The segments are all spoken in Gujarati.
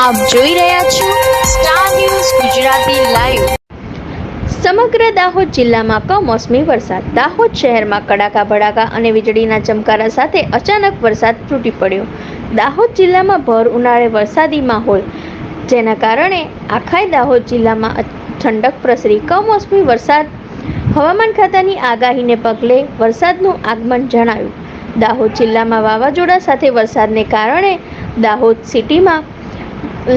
આપ જોઈ રહ્યા છો સ્ટાર ન્યૂઝ ગુજરાતી લાઈવ સમગ્ર દાહોદ જિલ્લામાં કમોસમી વરસાદ. દાહોદ શહેરમાં કડાકા ભડાકા અને વીજળીના ચમકારા સાથે અચાનક વરસાદ તૂટી પડ્યો. દાહોદ જિલ્લામાં ભર ઉનાળે વરસાદી માહોલ. જેના કારણે આખાય દાહોદ જિલ્લામાં ઠંડક પ્રસરી. કમોસમી વરસાદ હવામાન ખાતાની આગાહીને પગલે વરસાદનું આગમન જણાયું. દાહોદ જિલ્લામાં વાવાઝોડા સાથે વરસાદને કારણે દાહોદ સિટીમાં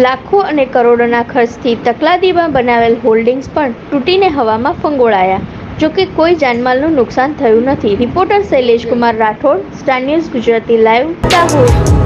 લાખો અને કરોડોના ખર્ચથી તકલાદીમાં બનાવેલ હોલ્ડિંગ્સ પણ તૂટીને હવામાં ફંગોળાયા. જોકે કોઈ જાનમાલનું નુકસાન થયું નથી. Reporter Shailesh Kumar Rathod, star news Gujarati live Dahod